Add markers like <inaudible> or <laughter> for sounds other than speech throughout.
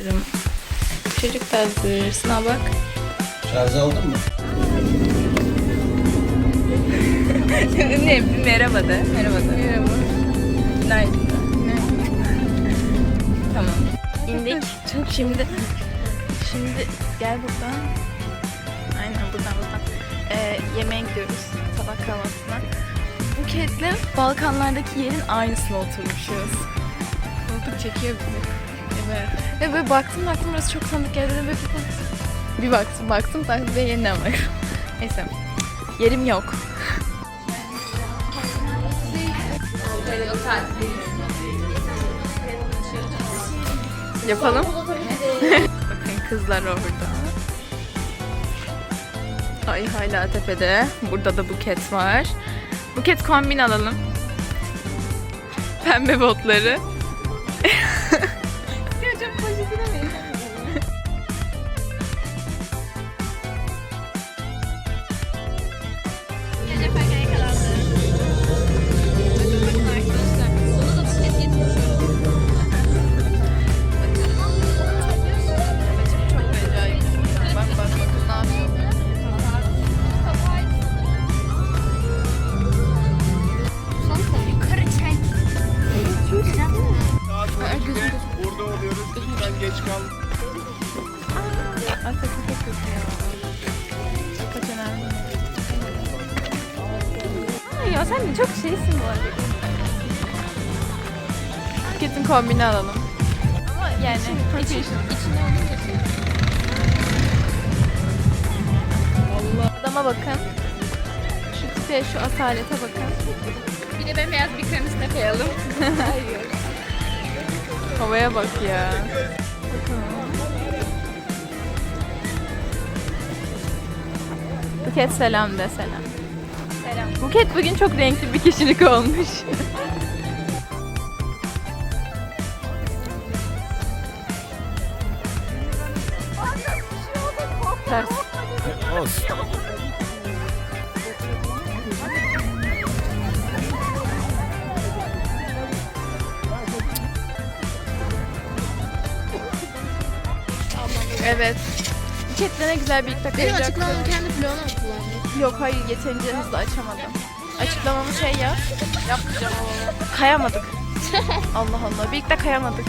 Hazırım. Çocuk da hazır. Sınav bak. Şarj aldın mı? <laughs> ne? Bir merhaba de. Merhaba de. Merhaba. Günaydın. Tamam. İndik. Çok şimdi. Şimdi gel buradan. Aynen buradan buradan. Ee, yemeğe gidiyoruz. Sabah kahvaltısına. Buket'le Balkanlardaki yerin aynısına oturmuşuz. Koltuk çekiyor bizi. Evet. Ve böyle baktım baktım burası çok tanıdık geldi. Böyle bir baktım. Bir baktım baktım baktım ve yeniden var. <laughs> Neyse. Yerim yok. Yapalım. Bakın kızlar orada. Ay hala tepede. Burada da buket var. Buket kombin alalım. Pembe botları. Geç kal. Ay sesi çok kötü ya. Kaç önemli. Ay ya sen de çok şeysin bu arada. Kesin kombini alalım. Ama yani İçi, içine olunca şey. Allah. Adama bakın. Şu tipe, şu asalete bakın. Bir de bembeyaz bir krem üstüne koyalım. <laughs> Havaya bak ya. Buket selam de selam. Selam. Buket bugün çok renkli bir kişilik olmuş. Ters. Evet. De ne güzel bir ilk Benim açıklamamı kendi bloğuna mı kullandın? Yok hayır yeterince hızlı açamadım. Açıklamamı şey yap. Yapmayacağım o. Kayamadık. <laughs> Allah Allah. Birlikte kayamadık.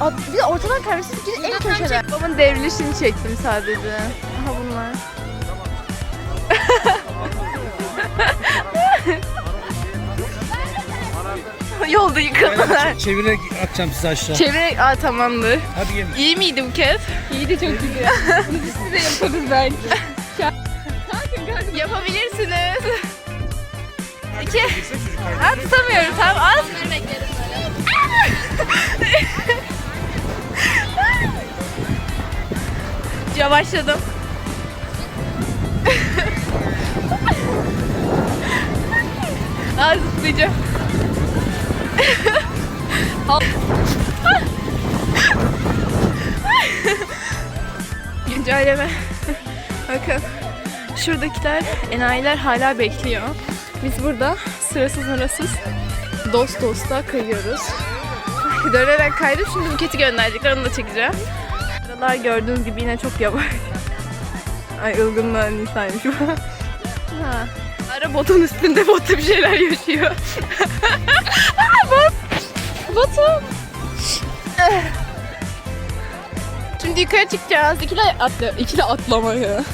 Aa, bir de ortadan kaymışız. Bir de en köşeden. Babamın devrilişini çektim sadece. Aha bunlar. <laughs> <laughs> Yolda yıkıldılar. Çevire atacağım sizi aşağı. Çevire... Aa tamamdır. Hadi yemin. İyi miydi Buket? İyi de çok güzel. <laughs> Biz de yaparız belki. <laughs> Yapabilirsiniz. İki. Ha tutamıyorum. Tamam az. Yavaşladım. Az zıplayacağım. Güncelleme. Bakın. Şuradakiler, enayiler hala bekliyor. Biz burada sırasız arasız dost dosta kayıyoruz. Dönerek kaydım. Şimdi buketi gönderecekler. Onu da çekeceğim. Aralar gördüğünüz gibi yine çok yavaş. Ay ılgınlığa Nisa'ymış bu. Ara botun üstünde botta bir şeyler yaşıyor. <laughs> Bot. Botum. Şimdi yukarı çıkacağız. İkili atla, ikili atlama ya.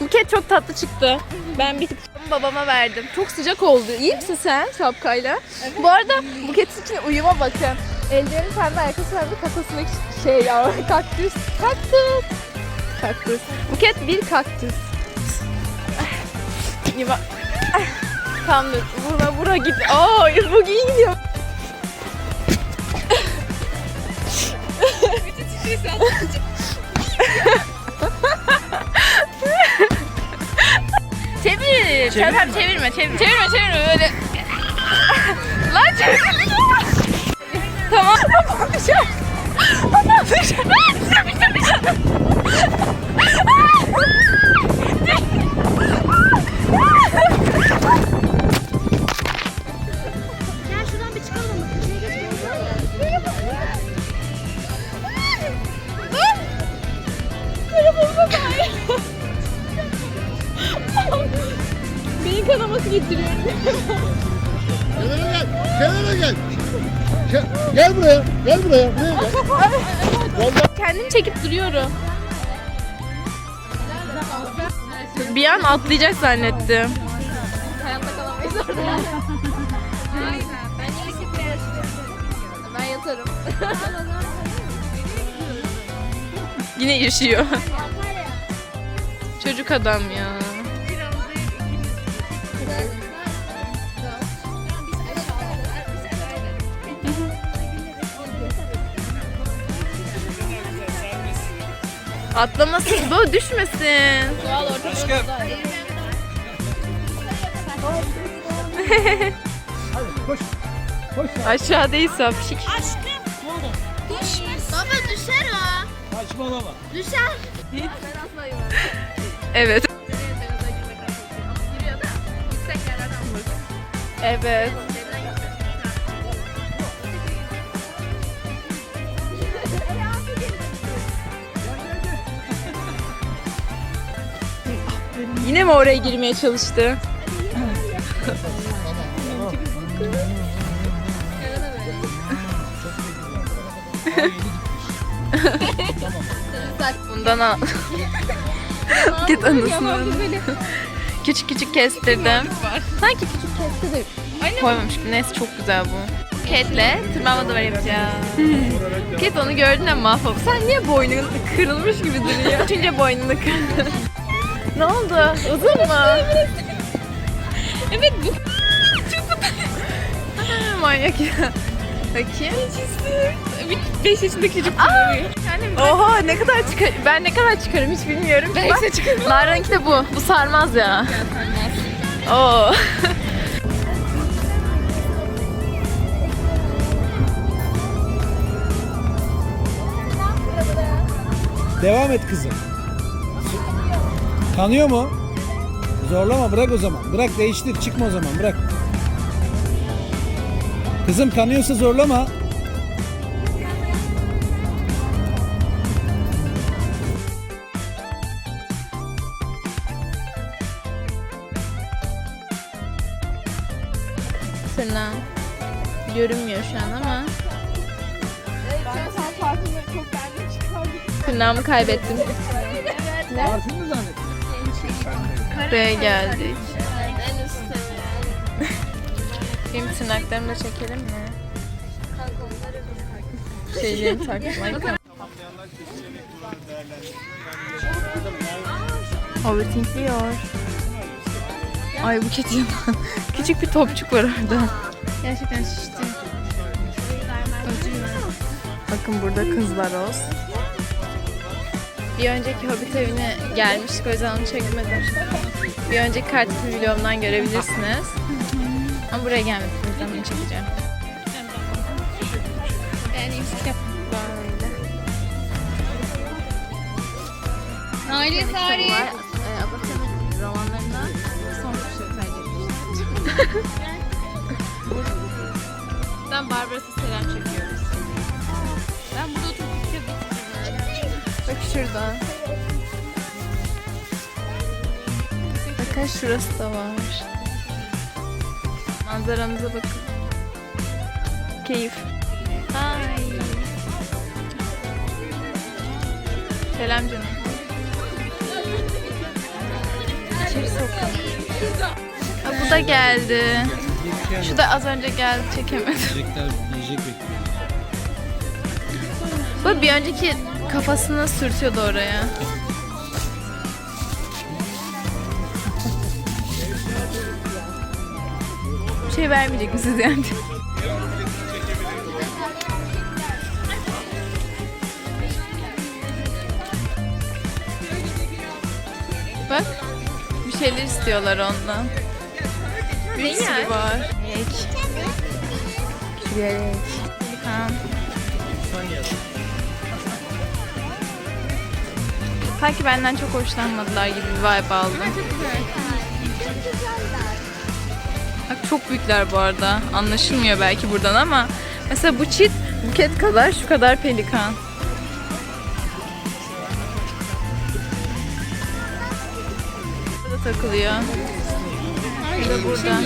Buket çok tatlı çıktı. Ben bir babama verdim. Çok sıcak oldu. İyi misin sen şapkayla? Bu arada Buket'in için uyuma bakın. Ellerin pembe, arkası pembe, kafasındaki şey ya <laughs> kaktüs. Kaktüs. Kaktüs. Buket bir kaktüs. Tamam dur. Bura bura git. Aa bu iyi gidiyor. Çevir. Çevir. çevirme, çevir. Çevirme, çevirme böyle. Lan çevir. tamam. Tamam düşer. Tamam düşer. Düşer, düşer, çekip duruyorum. Bir an atlayacak zannettim. Hayatta kalamayız orada. <laughs> Ben ilk buraya Ben yatarım. Yine yaşıyor. Çocuk adam ya. Atlamasın bu düşmesin. Aşkım. Hadi koş. Koş. Aşağıdaysa pişik. Baba düşer o. Saçmalama. Düşer. Evet. Evet. Yine mi oraya girmeye çalıştı? Bundan al. <laughs> Git anasını. Küçük küçük kestirdim. Sanki küçük kestirdim. Koymamış gibi. Neyse çok güzel bu. Ketle tırmanma duvarı yapacağım. Ket onu gördün de mahvoldu. Sen niye boynun kırılmış gibi duruyor? <laughs> Üçünce boynunu kırdın. Ne oldu? Uzun mu? evet bu. Çok Manyak ya. Bakayım. Bir 5 yaşındaki çocuk kullanıyor. Oha ne kadar çıkar ben ne kadar çıkarım hiç bilmiyorum. Bak, çıkarım. Lara'nınki de bu. Bu sarmaz ya. Oo. Devam et kızım. Kanıyor mu? Zorlama bırak o zaman. Bırak değiştir çıkma o zaman bırak. Kızım kanıyorsa zorlama. Tırnağım. Görünmüyor şu an ama. Tırnağımı kaybettim. Parfüm mü zannettin? Buraya geldik. Benim tırnaklarımı da çekelim mi? Şeyleri takmak. Overthinkliyor. Ay bu kedi yalan. <laughs> Küçük bir topçuk var orada. Gerçekten şişti. Bakın burada kızlar olsun. Bir önceki Hobbit evine gelmiştik o yüzden onu çekmedim. Bir önceki kartipi vlogumdan görebilirsiniz. Ama buraya yüzden bunu çekeceğim. Yani yüksek yap. Böyle. Naili Sari. Abatı'nın romanlarından son kuşları tercih etmiştim. <laughs> Ben Barbaros'a selam çekiyoruz. Bak şurada. Bakın şurası da var. Manzaramıza bakın. Keyif. Ay. Selam canım. İçeri sokun. Ha, bu da geldi. Şu da az önce geldi çekemedim. Yiyecekler, yiyecek bekliyor. Bu bir önceki kafasını sürtüyordu oraya. Bir şey vermeyecek misiniz yani? Bak bir şeyler istiyorlar ondan. Bir sürü var. Ek. Şuraya Sanki benden çok hoşlanmadılar gibi bir vibe aldım. Bak çok büyükler bu arada. Anlaşılmıyor belki buradan ama mesela bu çit buket kadar şu kadar pelikan. Burada takılıyor. Da burada.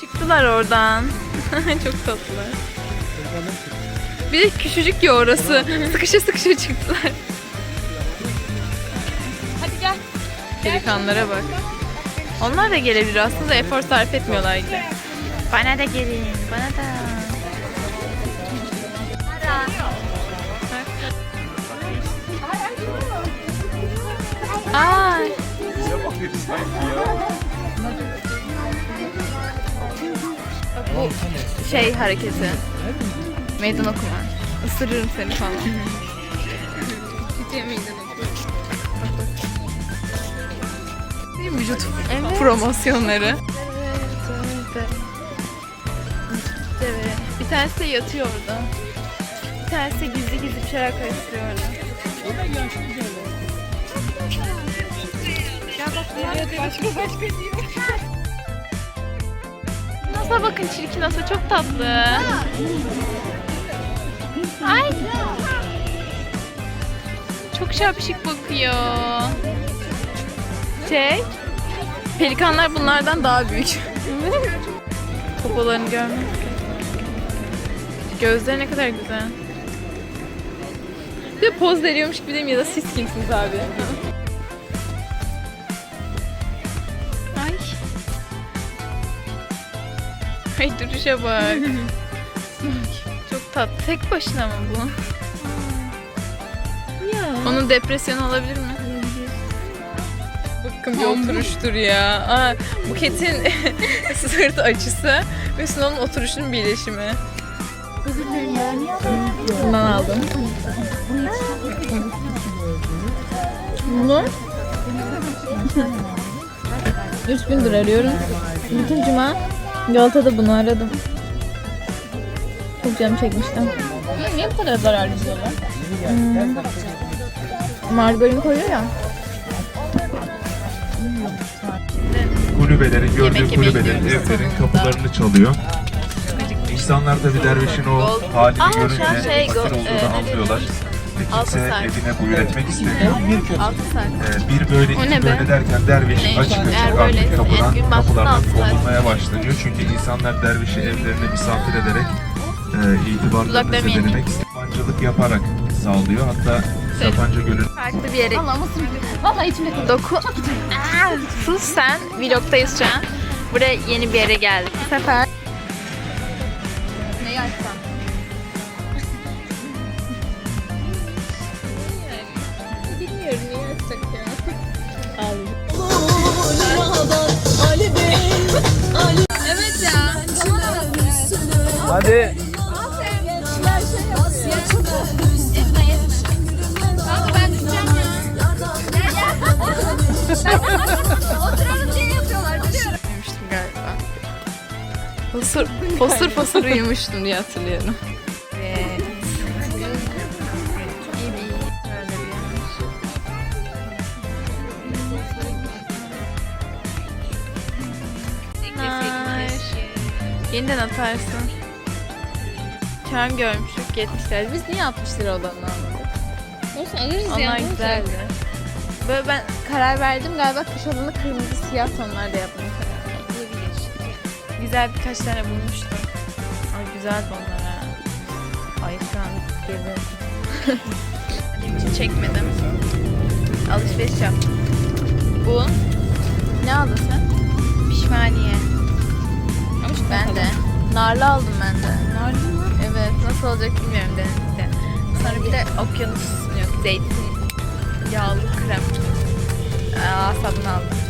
Çıktılar oradan. <laughs> Çok tatlılar. Bir de küçücük ya orası. Sıkışa sıkışa çıktılar. Pelikanlara bak. Onlar da gelebilir aslında efor sarf etmiyorlar gibi. Bana da gelin, bana da. Ay. Bu şey hareketi. Meydan okuma. Isırırım seni falan. Değil mi? Vücut promosyonları. Bir tanesi de yatıyor orada. Bir tanesi de gizli gizli bir şeyler karıştırıyor orada. Nasıl bakın çirkin nasıl çok tatlı. Ay. Çok şapşik bakıyor. Şey, pelikanlar bunlardan daha büyük. Popolarını görmek. Gözleri ne kadar güzel. Bir de poz veriyormuş gibi diyeyim ya da siz kimsiniz abi? Ay. Ay duruşa bak. <laughs> Çok tatlı. Tek başına mı bu? Onun depresyonu olabilir mi? Bakın bir oturuştur ya. Aa, Buket'in <laughs> sırt acısı ve Sunan'ın oturuşunun birleşimi. Bundan aldım. Bunu üç gündür arıyorum. Bütün cuma Galata'da bunu aradım. Çok canım çekmiştim. Niye bu kadar zarar veriyorlar? Margarin koyuyor ya. Kulübelerin, gördüğü kulübelerin, evlerin kapılarını çalıyor. İnsanlar da bir dervişin o halini görünce şey, fakir olduğunu e, anlıyorlar. Ve kimse evine buyur etmek istemiyor. Ee, bir böyle iki böyle derken derviş açık açık artık kapıdan, kapılardan kovulmaya başlanıyor. Çünkü insanlar dervişi evlerine misafir ederek e, itibarlarını zedelemek, sapancılık yaparak sağlıyor. Hatta. Sapanca Gölü'nün Farklı bir yere Valla mısır Valla içimde Doku... Aa, sus sen. Vlogdayız şu an. Buraya yeni bir yere geldik. Bu sefer neyi açsam? bilmiyorum niye açacak ya. Evet ya. Hadi. Fosur, fosur fosur uyumuştum diye hatırlıyorum. Evet. Yeniden atarsın. Çam görmüştük 70 lira. Biz niye 60 lira olanını almadık? Olsun alırız ya. Onlar ne olacak? güzeldi. Böyle ben karar verdim galiba kış olanı kırmızı siyah tonlarda verdim. Güzel birkaç tane bulmuştum. Ay güzeldi onlar ha. Ay geberim. <laughs> Benim için çekmedim. Alışveriş yaptım. Bu. Ne aldın sen? Pişmaniye. Ben de. Narlı aldım ben de. Narlı mı? Evet. Nasıl olacak bilmiyorum denizde. Sonra bir de okyanus yok. Zeytin yağlı krem. Aa, sabun aldım.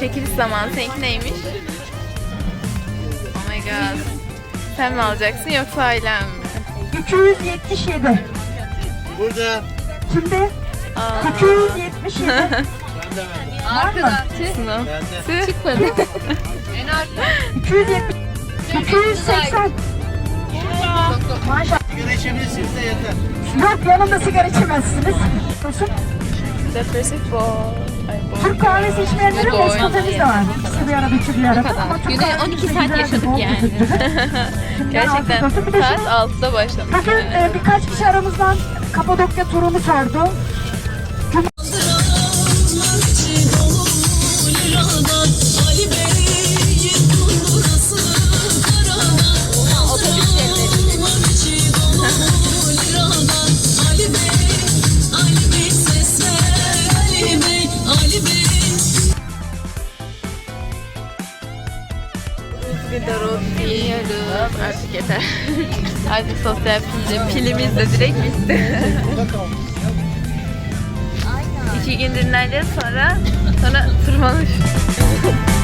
Çekiliş zamanı. Seninki neymiş? Oh my god. Sen mi alacaksın yoksa ailem mi? 277. Burada. Şimdi Aa, 277. arkada. Sınav. Tüh. Çıkmadı. <laughs> 270. 280. Maşallah. Sigara içebilirsiniz de yeter. Yok yanında sigara içemezsiniz. Nasıl? Depresif bol. Türk kahvesi içmeyenlerin Nescafe'miz de var. İkisi bir arada, üçü bir arada. Ama Türk Günde kahvesi 12 saat yaşadık bol yani. Şimdiden <laughs> Gerçekten afiyet olsun. Bir de saat şimdi 6'da başlamış. Bugün e, birkaç kişi aramızdan Kapadokya turunu sordu. Sosyal pilde, pilimiz de direkt bitti. İki gün dinleneceğiz sonra sonra tırmanış. <laughs>